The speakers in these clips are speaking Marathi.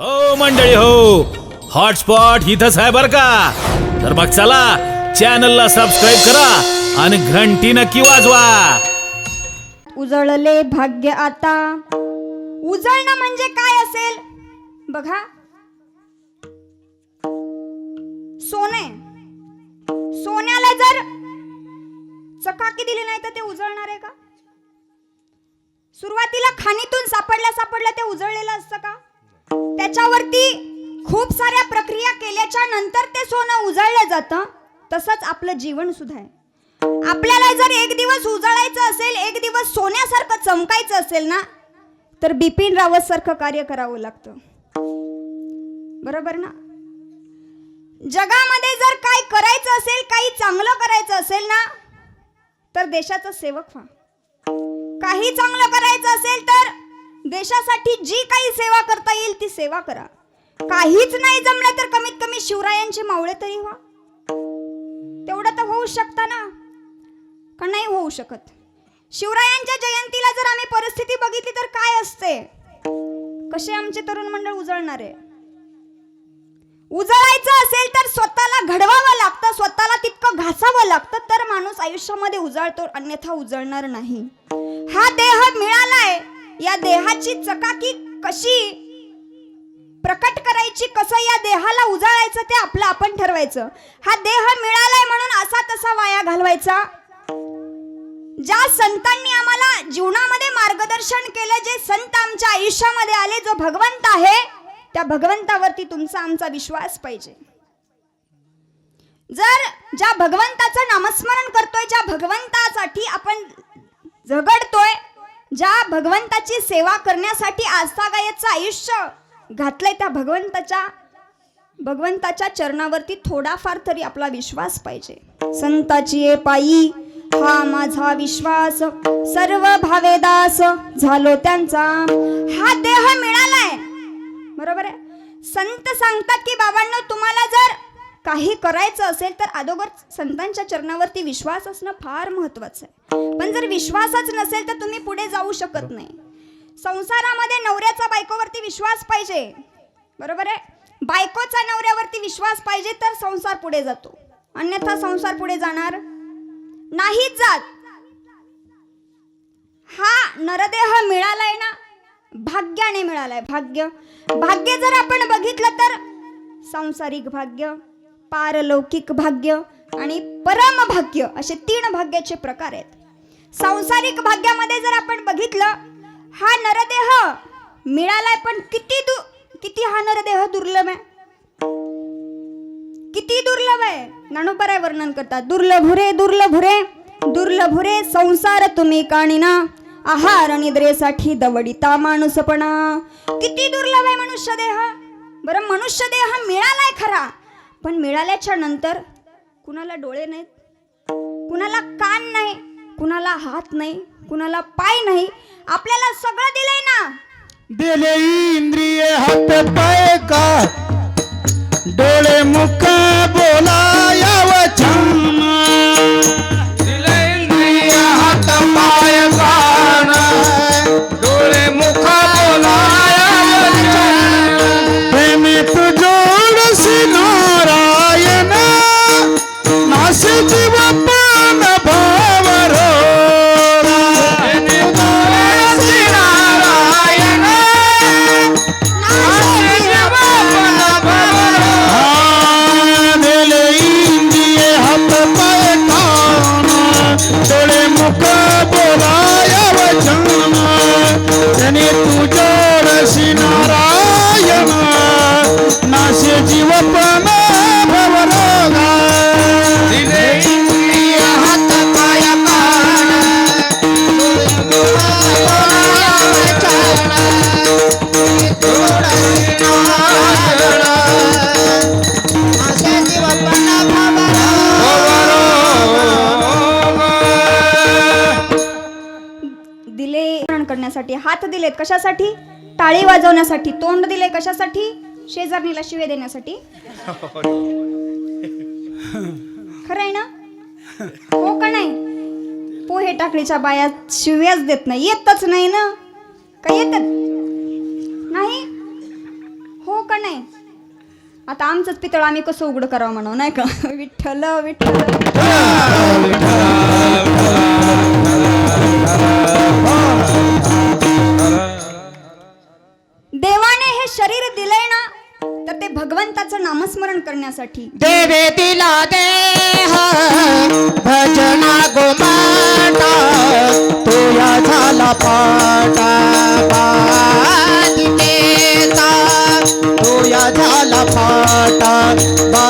हो मंडळी हो. हॉटस्पॉट इथंच आहे बर का? तर मग चला चॅनलला सबस्क्राईब करा आणि घंटी नक्की वाजवा. उजळले भाग्य आता. उजळणं म्हणजे काय असेल? बघा. सोने. सोन्याला जर चकाकी दिली नाही तर ते उजळणार आहे का? सुरुवातीला खाणीतून सापडल्या सापडल्या ते उजळलेलं असतं का? त्याच्यावरती खूप साऱ्या प्रक्रिया केल्याच्यानंतर ते सोनं उजळलं जातं तसंच आपलं जीवन सुद्धा आहे. आपल्याला जर एक दिवस उजळायचं असेल एक दिवस सोन्यासारखं चमकायचं असेल ना तर बिपिन रावत सारखं कार्य करावं लागतं. बरोबर ना? जगामध्ये जर काय करायचं असेल काही चांगलं करायचं असेल ना तर देशाचा सेवक व्हा. काही चांगलं करायचं असेल तर देशासाठी जी काही सेवा करता येईल ती सेवा करा. काहीच नाही जमलं तर कमीत कमी शिवरायांचे मावळे तरी व्हा. तेवढं तर होऊ शकतं ना? का नाही होऊ शकत? शिवरायांच्या जयंतीला जर आम्ही परिस्थिती बघितली तर काय असते? कसे आमचे तरुण मंडळ उजळणार? आहे उजळायचं असेल तर स्वतःला घडवावं लागतं स्वतःला तितकं घासावं लागतं तर माणूस आयुष्यामध्ये उजळतो अन्यथा उजळणार नाही. हा देह मिळालाय या देहाची चकाकी कशी प्रकट करायची कसं या देहाला उजाळायचं ते आपलं आपण ठरवायचं. हा देह मिळालाय म्हणून असा तसा वाया घालवायचा. ज्या संतांनी आम्हाला जीवनामध्ये मार्गदर्शन केलं जे संत आमच्या आयुष्यामध्ये आले जो भगवंत आहे त्या भगवंतावरती तुमचा आमचा विश्वास पाहिजे. जर ज्या भगवंताचं नामस्मरण करतोय ज्या भगवंतासाठी आपण झगडतोय ज्या भगवंताची सेवा करण्यासाठी आस्थागायचं आयुष्य घातलंय त्या भगवंताच्या भगवंताच्या चरणावरती थोडाफार तरी आपला विश्वास पाहिजे. संताची ये पायी हा माझा विश्वास. सर्व भावेदास झालो त्यांचा. हा देह मिळालाय. बरोबर आहे? संत सांगतात की बाबांना तुम्हाला जर काही करायचं असेल तर अगोदर संतांच्या चरणावरती विश्वास असणं फार महत्वाचं आहे. पण जर विश्वासच नसेल तर तुम्ही पुढे जाऊ शकत नाही. संसारामध्ये नवऱ्याचा बायकोवरती विश्वास पाहिजे. बरोबर आहे? बायकोचा नवऱ्यावरती विश्वास पाहिजे तर संसार पुढे जातो. अन्यथा संसार पुढे जाणार नाहीच जात. हा नरदेह मिळालाय ना? भाग्याने मिळालाय भाग्य. भाग्य जर आपण बघितलं तर सांसारिक भाग्य. पारलौकिक भाग्य आणि परम भाग्य असे तीन भाग्याचे प्रकार आहेत. सांसारिक भाग्यामध्ये जर आपण बघितलं हा नरदेह मिळालाय पण किती दु किती हा नरदेह दुर्लभ आहे? किती दुर्लभ आहे? ज्ञानोबराय वर्णन करतात दुर्लभ रे दुर्लभ रे दुर्लभ रे संसार तुम्ही काणीना आहार निद्रेसाठी दवडिता माणूसपणा. किती दुर्लभ आहे मनुष्य देह बरं मनुष्य देह मिळालाय खरा पण मिळाल्याच्या नंतर कुणाला डोळे नाहीत? कुणाला कान नाही? कुणाला हात नाही? कुणाला पाय नाही? आपल्याला सगळं दिलंय ना? दिले इंद्रिय हात पाय का? डोळे मुख बोला यावं छान. कशासाठी? टाळी वाजवण्यासाठी तोंड दिले कशासाठी? शेजारणीला शिवे देण्यासाठी. खरं आहे ना? हो का नाही? पोहे टाकळीच्या बाया शिव्याच देत नाही येतच नाही ना? काय येतात? नाही? हो का नाही? आता आमचंच पितळ आम्ही कसं उघड करावं म्हणून नाही का? विठ्ठल विठ्ठल. भगवंताचं नामस्मरण करण्यासाठी. देवे दिला देह भजना गोमाटा तुया झाला पाटा बालिकेचा तुया झाला पाटा बा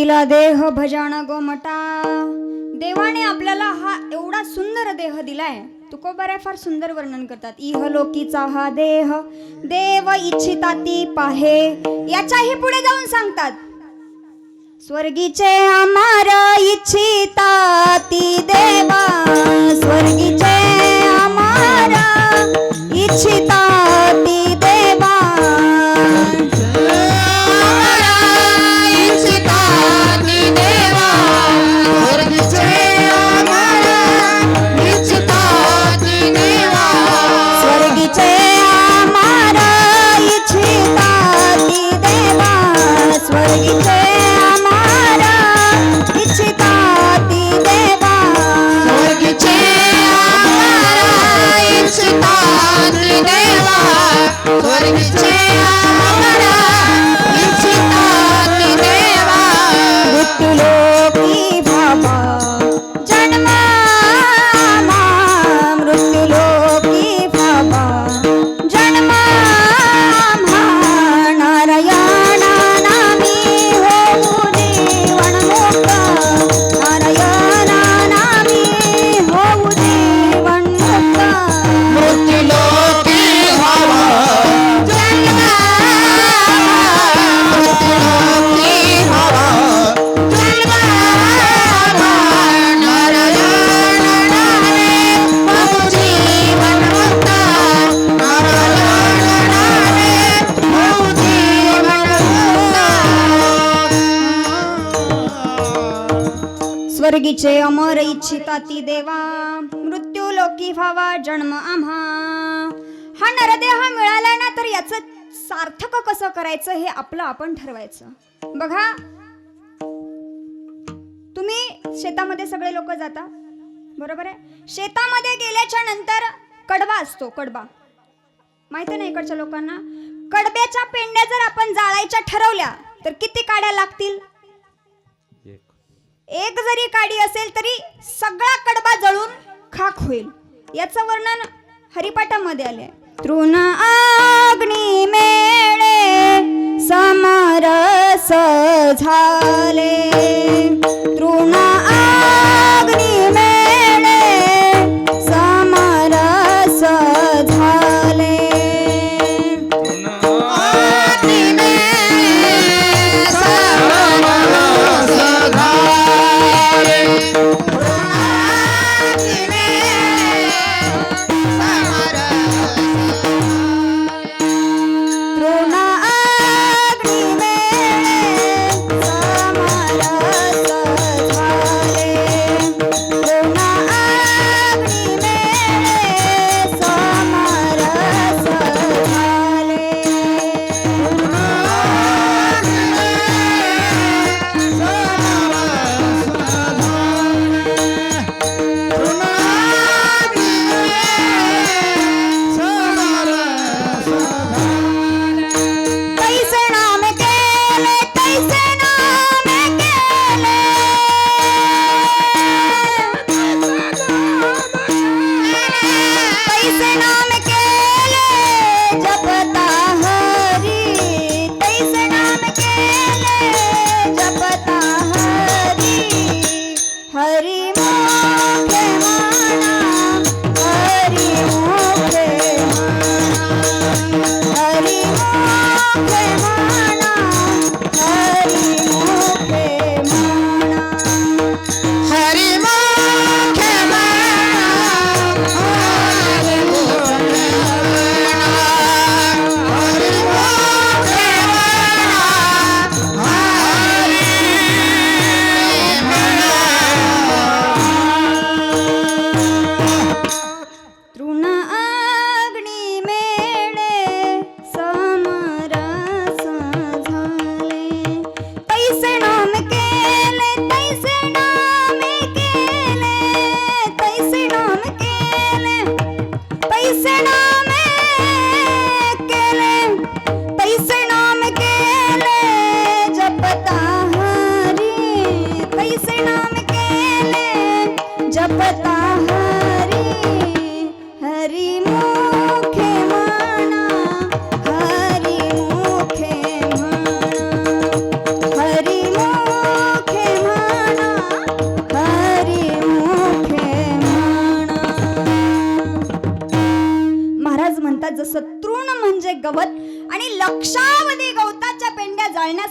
दिला देह भजान गोमटा. देवाने आपल्याला हा एवढा सुंदर देह दिलाय. तुकोबाऱ्या फार सुंदर वर्णन करतात. इहलोकीचा हा देह देव इच्छिता ती पाहे. याच्याही पुढे जाऊन सांगतात. स्वर्गीचे अमार इच्छिता ती देवा. स्वर्गीचे अमार इच्छिता स्वर्गीचे अमर इच्छिता ती देवा मृत्यू लोकी व्हावा जन्म आम्हा. हा नरदेह मिळाला ना तर याचं सार्थक कसं करायचं हे आपलं आपण ठरवायचं. बघा तुम्ही शेतामध्ये सगळे लोक जाता बरोबर आहे? शेतामध्ये गेल्याच्यानंतर कडबा असतो कडबा माहिती नाही इकडच्या लोकांना? कडब्याच्या पेंड्या जर आपण जाळायच्या ठरवल्या तर किती काड्या लागतील? एक जरी काडी असेल तरी सगळा कडबा जळून खाक होईल. याचं वर्णन हरिपाठामध्ये आले तृण अग्नी मेळे समरस झाले.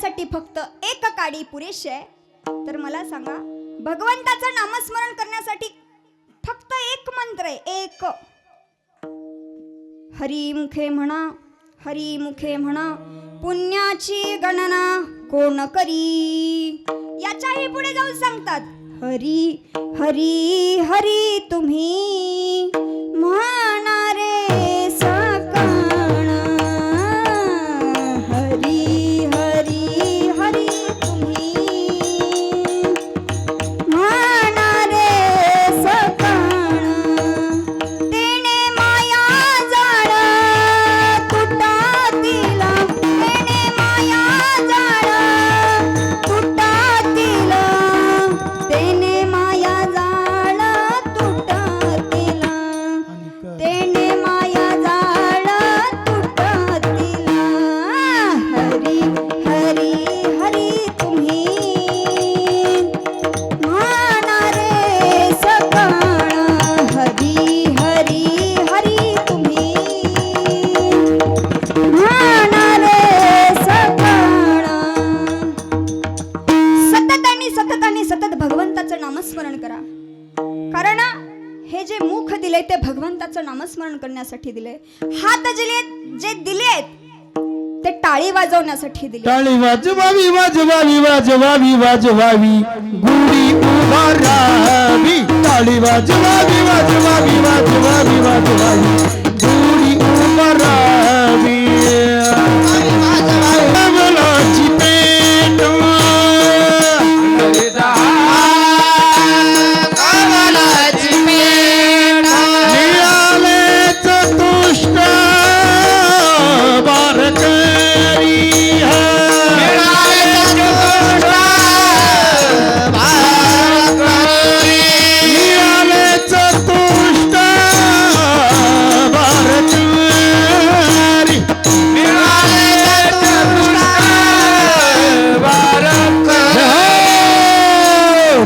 जाळण्यासाठी फक्त एक काडी पुरेशी आहे. तर मला सांगा भगवंताचं नामस्मरण करण्यासाठी फक्त एक मंत्र आहे एक. हरिमुखे म्हणा हरिमुखे म्हणा पुण्याची गणना कोण करी? याच्याही पुढे जाऊन सांगतात हरी हरी हरी तुम्ही म्हणा रे ते टाळी वाजवण्यासाठी दिली. टाळी वाजवावी वाजवावी वाजवावी वाजवावी. गुढी उभारावी. टाळी वाजवावी वाजवावी वाजवावी वाजवावी. गुढी उभारावी.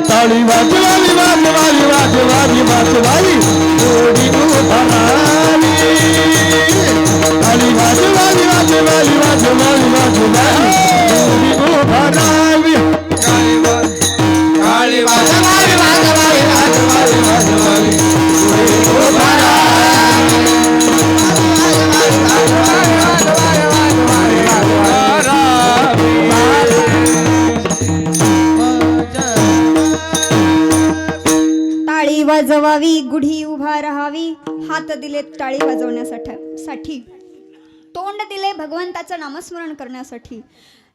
ताळी वाजवावी वाजवावी वाजवावी वाजवावी थोडी उभारावी ताळी वाजवावी वाजवावी वाजवावी वाजवावी थोडी उभारावी टाळी वाजवावी गुढी उभा राहावी. हात दिले टाळी वाजवण्यासाठी. साठी तोंड दिले भगवंताचं नामस्मरण करण्यासाठी.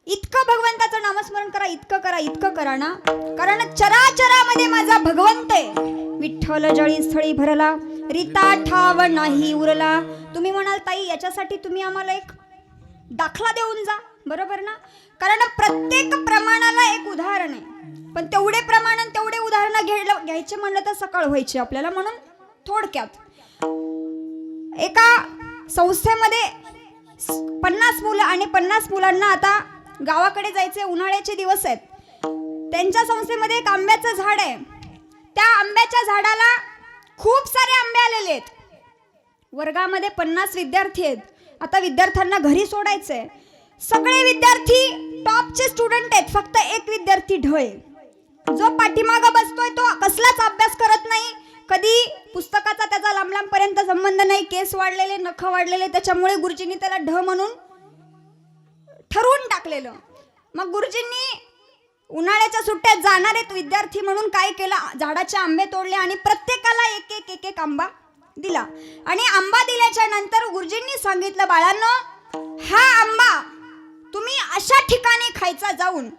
इतकं भगवंताचं नामस्मरण करा इतकं करा इतकं करा ना. कारण चराचरामध्ये माझा भगवंत आहे. विठ्ठल जळी स्थळी भरला रिता ठाव नाही उरला. तुम्ही म्हणाल ताई याच्यासाठी तुम्ही आम्हाला एक दाखला देऊन जा. बरोबर ना? कारण प्रत्येक प्रमाणाला एक उदाहरण आहे. पण तेवढे प्रमाण तेवढे उदाहरणं घ्यायला घ्यायचे म्हणलं तर सकाळ व्हायची आपल्याला म्हणून थोडक्यात. एका संस्थेमध्ये पन्नास मुलं आणि पन्नास मुलांना आता गावाकडे जायचे उन्हाळ्याचे दिवस आहेत. त्यांच्या संस्थेमध्ये एक आंब्याचं झाड आहे. त्या आंब्याच्या झाडाला खूप सारे आंबे आलेले आहेत. वर्गामध्ये पन्नास विद्यार्थी आहेत. आता विद्यार्थ्यांना घरी सोडायचंय. सगळे विद्यार्थी टॉपचे स्टुडंट आहेत फक्त एक विद्यार्थी ढोय जो पाठीमागं बसतोय तो कसलाच अभ्यास करत नाही. कधी पुस्तकाचा त्याचा लांब लांबपर्यंत संबंध नाही केस वाढलेले नख वाढलेले त्याच्यामुळे गुरुजींनी त्याला ढ म्हणून ठरवून टाकलेलं. मग गुरुजींनी उन्हाळ्याच्या सुट्ट्यात जाणारे विद्यार्थी म्हणून काय केलं? झाडाचे आंबे तोडले आणि प्रत्येकाला एक एक एक एक आंबा दिला. आणि आंबा दिल्याच्या नंतर गुरुजींनी सांगितलं बाळांनो हा आंबा तुम्ही अशा ठिकाणी खायचा जाऊन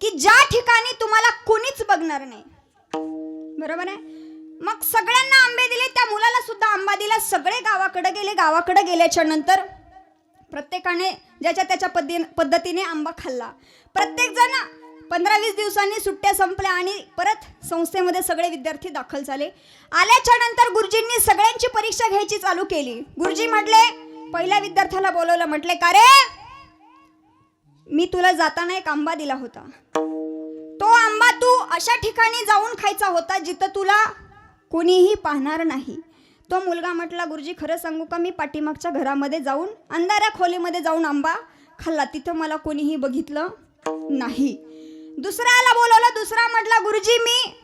की ज्या ठिकाणी तुम्हाला कोणीच बघणार नाही. बरोबर आहे? मग सगळ्यांना आंबे दिले त्या मुलाला सुद्धा आंबा दिला सगळे गावाकडे गेले. गावाकडे गेल्याच्यानंतर प्रत्येकाने ज्याच्या त्याच्या पद्धती पद्धतीने आंबा खाल्ला. प्रत्येक जण पंधरा वीस दिवसांनी सुट्ट्या संपल्या आणि परत संस्थेमध्ये सगळे विद्यार्थी दाखल झाले. आल्याच्यानंतर गुरुजींनी सगळ्यांची परीक्षा घ्यायची चालू केली. गुरुजी म्हटले पहिल्या विद्यार्थ्याला बोलवलं. म्हटले का रे? मी तुला जाताना एक आंबा दिला होता. तो आंबा तू अशा ठिकाणी जाऊन खायचा होता जिथं तुला कोणीही पाहणार नाही. तो मुलगा म्हटला गुरुजी खरं सांगू का? मी पाठीमागच्या घरामध्ये जाऊन अंधाऱ्या खोलीमध्ये जाऊन आंबा खाल्ला. तिथं मला कोणीही बघितलं नाही. दुसऱ्याला बोलवलं दुसरा म्हटला गुरुजी मी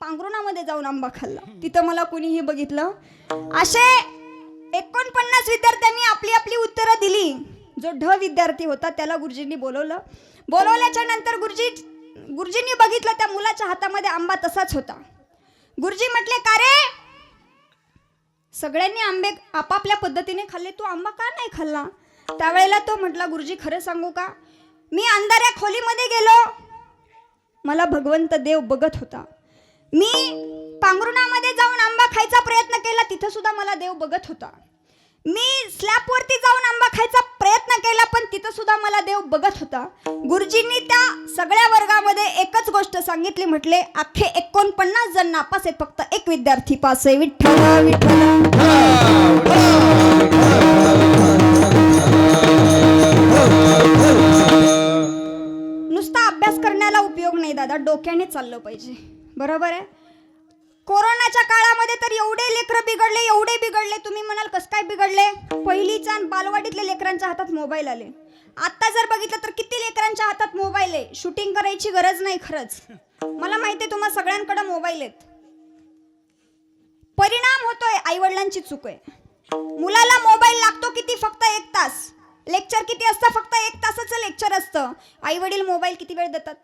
पांघरुणामध्ये जाऊन आंबा खाल्ला. तिथं मला कोणीही बघितलं. असे एकोणपन्नास विद्यार्थ्यांनी आपली आपली उत्तरं दिली. जो ढ विद्यार्थी होता त्याला गुरुजींनी बोलवलं. बोलवल्याच्या नंतर गुरुजी गुरुजींनी बघितलं त्या मुलाच्या हातामध्ये आंबा तसाच होता. गुरुजी म्हटले का रे? सगळ्यांनी आंबे आपापल्या पद्धतीने खाल्ले तू आंबा का नाही खाल्ला? त्यावेळेला तो म्हटला गुरुजी खरं सांगू का? मी अंधाऱ्या खोलीमध्ये गेलो. मला भगवंत देव बघत होता. मी पांघरुणामध्ये जाऊन आंबा खायचा प्रयत्न केला तिथं सुद्धा मला देव बघत होता. मी स्लॅबवरती जाऊन आंबा खायचा प्रयत्न केला पण तिथं सुद्धा मला देव बघत होता. गुरुजींनी त्या सगळ्या वर्गामध्ये एकच गोष्ट सांगितली म्हटले अख्खे एकोणपन्नास जण नापास आहेत फक्त एक विद्यार्थी पास आहे. विठ्ठल विठ्ठल. नुसता अभ्यास करण्याला उपयोग नाही दादा. डोक्याने चाललं पाहिजे. बरोबर आहे? कोरोनाच्या काळामध्ये तर एवढे लेकरं बिघडले एवढे बिघडले. तुम्ही म्हणाल कसं काय बिघडले? पहिलीच्या आणि बालवाडीतल्या लेकरांच्या हातात मोबाईल आले. आता जर बघितलं तर किती लेकरांच्या हातात मोबाईल आहे? शूटिंग करायची गरज नाही खरंच. मला माहिती आहे तुम्हाला सगळ्यांकडे मोबाईल आहेत. परिणाम होतोय आई वडिलांची चूक आहे. मुलाला मोबाईल लागतो किती? फक्त एक तास. लेक्चर किती असतं? फक्त एक तासाचं लेक्चर असतं. आई वडील मोबाईल किती वेळ देतात?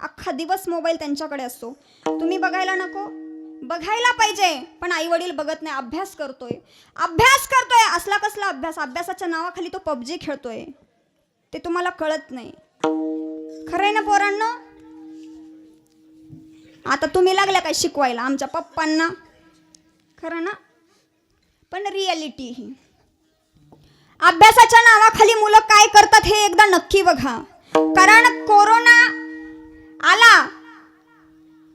अख्खा दिवस मोबाईल त्यांच्याकडे असतो. तुम्ही बघायला नको. बघायला पाहिजे. पण आई वडील बघत नाही अभ्यास करतोय. अभ्यास करतोय असला कसला अभ्यास. अभ्यासाच्या नावाखाली तो पबजी खेळतोय. ते तुम्हाला कळत नाही. खरंय ना पोरांना? आता तुम्ही लागल्या काय शिकवायला? आमच्या पप्पांना. खरं ना? पण रियालिटी ही. अभ्यासाच्या नावाखाली मुलं काय करतात हे एकदा नक्की बघा. कारण कोरोना आला.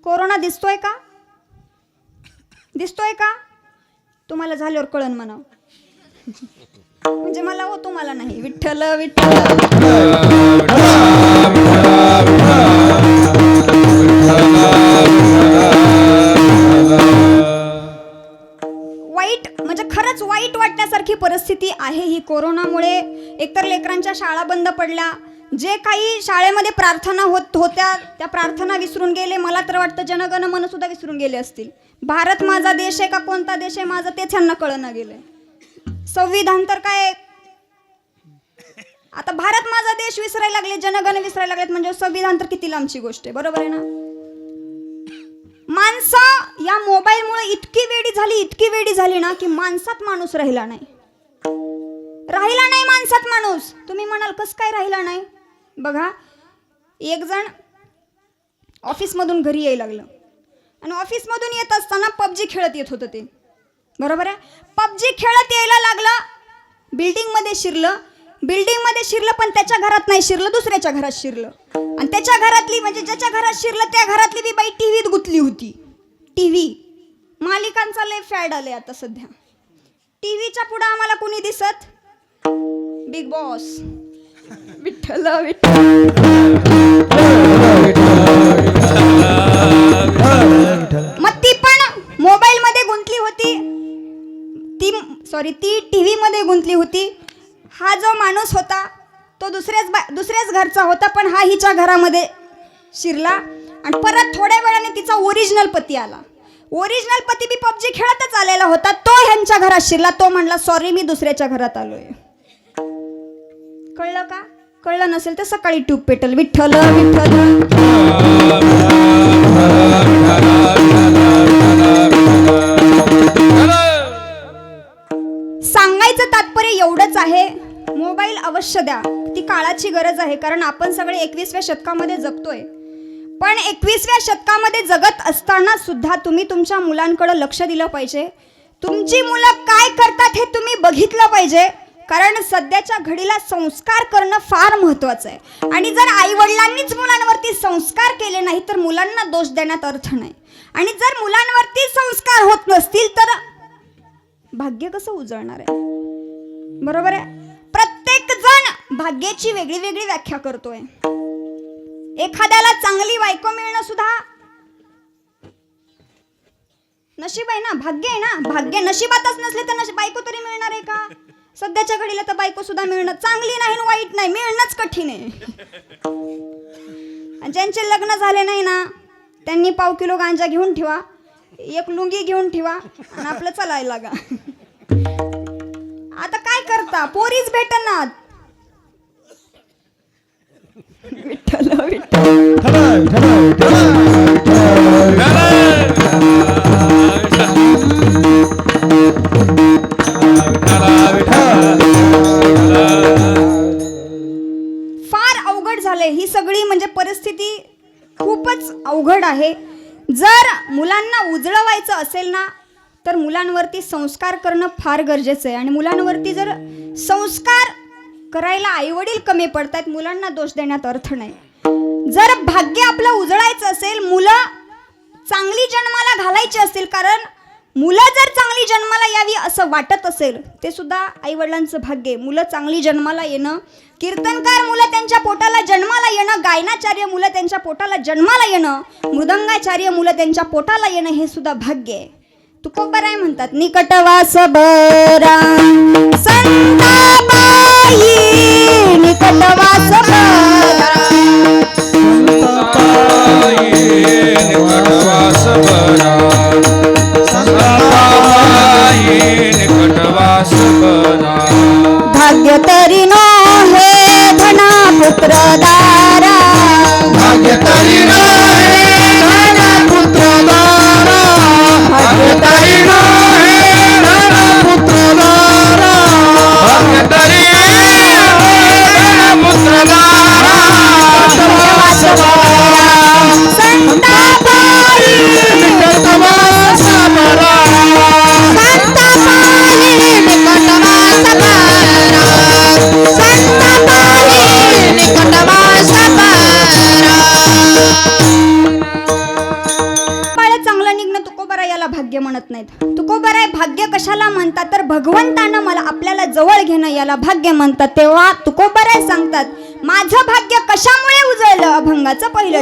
कोरोना दिसतोय का? दिसतोय का? तुम्हाला झाल्यावर कळन म्हणा म्हणजे मला हो तुम्हाला नाही. विठ्ठल विठ्ठल. वाईट म्हणजे खरंच वाईट वाटण्यासारखी परिस्थिती आहे ही कोरोनामुळे. एकतर लेकरांच्या शाळा बंद पडल्या. जे काही शाळेमध्ये प्रार्थना होत होत्या त्या प्रार्थना विसरून गेले. मला तर वाटतं जनगण मन सुद्धा विसरून गेले असतील. भारत माझा देश आहे का कोणता देश आहे माझं तेच ह्यांना कळणं गेलंय. संविधान तर काय आता भारत माझा देश विसरायला लागले जनगण विसरायला लागलेत म्हणजे संविधान तर किती लांबची गोष्ट आहे बरोबर आहे ना? माणसं या मोबाईलमुळे इतकी वेडी झाली इतकी वेडी झाली ना की माणसात माणूस राहिला नाही. राहिला नाही माणसात माणूस. तुम्ही म्हणाल कस काय राहिला नाही? बघा एक जण ऑफिसमधून घरी यायला लागलं. आणि ऑफिसमधून येत असताना पबजी खेळत येत होतं ते. बरोबर आहे? पबजी खेळत यायला लागलं बिल्डिंगमध्ये शिरलं. बिल्डिंगमध्ये शिरलं पण त्याच्या घरात नाही शिरलं दुसऱ्याच्या घरात शिरलं. आणि त्याच्या घरातली म्हणजे ज्याच्या घरात शिरलं त्या घरातली बी बाई टी व्हीत गुंतली होती. टी व्ही मालिकांचा लय फॅड आले आता सध्या. टी व्हीच्या पुढं आम्हाला कुणी दिसत? Bigg Boss Vitthal Vitthal. Sorry ती टी व्हीमध्ये गुंतली होती. हा जो माणूस होता तो दुसऱ्याच बा दुसऱ्याच घरचा होता पण हा हिच्या घरामध्ये शिरला. आणि परत थोड्या वेळाने तिचा ओरिजिनल पती आला. ओरिजिनल पती बी पबजी खेळतच आलेला होता. तो ह्यांच्या घरात शिरला. तो म्हणला सॉरी मी दुसऱ्याच्या घरात आलोय. कळलं का? कळलं नसेल तर सकाळी ट्यूब पेटल. विठ्ठल विठ्ठल. ती गरज आहे कारण आपण सगळे एकवीसव्या शतकामध्ये जगतोय. पण एकवीसव्या शतकामध्ये जगत असताना सुद्धा तुम्ही तुमच्या मुलांकडे लक्ष दिलं पाहिजे. तुमची मुलं काय करतात हे तुम्ही बघितलं पाहिजे. कारण सध्याच्या घडीला संस्कार करणं फार महत्वाचं आहे. आणि जर आई वडिलांनीच मुलांवरती संस्कार केले नाही तर मुलांना दोष देण्यात अर्थ नाही. आणि जर मुलांवरती संस्कार होत नसतील तर भाग्य कसं उजळणार आहे? बरोबर आहे? प्रत्येक जण भाग्याची वेगळी वेगळी व्याख्या करतोय. एखाद्याला चांगली बायको मिळणं सुद्धा नशीब आहे ना? भाग्य आहे ना? भाग्य नशिबातच नसले तर नशीब बायको तरी मिळणार आहे का? सध्याच्या घडीला तर बायको सुद्धा मिळणं चांगली नाही वाईट नाही मिळणंच कठीण आहे. आणि ज्यांचे लग्न झाले नाही ना त्यांनी पाव किलो गांजा घेऊन ठेवा एक लुंगी घेऊन ठेवा आणि आपलं चालायला लागा. आता काय करता? पोरीच भेटनात. विठ्ठल विठ्ठल. फार अवघड झाले ही सगळी म्हणजे परिस्थिती खूपच अवघड आहे. जर मुलांना उजळवायचं असेल ना तर मुलांवरती संस्कार करणं फार गरजेचं आहे. आणि मुलांवरती जर संस्कार करायला आईवडील कमी पडतात मुलांना दोष देण्यात अर्थ नाही. जर भाग्य आपलं उजळायचं असेल मुलं चांगली जन्माला घालायची असतील कारण मुलं जर चांगली जन्माला यावी असं वाटत असेल ते सुद्धा आईवडिलांचं भाग्य आहे. मुलं चांगली जन्माला येणं कीर्तनकार मुलं त्यांच्या पोटाला जन्माला येणं गायनाचार्य मुलं त्यांच्या पोटाला जन्माला येणं मृदंगाचार्य मुलं त्यांच्या पोटाला येणं हे सुद्धा भाग्य आहे. तुकोबराय म्हणतात निकटवास बरा संताबाई निकटवास बरा निकटवास बरा संताबाई निकटवास बरा भाग्य तरी नो त्याला भाग्य म्हणतात तेव्हा तुकोबराय सांगतात माझं भाग्य कशामुळे उजळलं? अभंगाचं पहिलं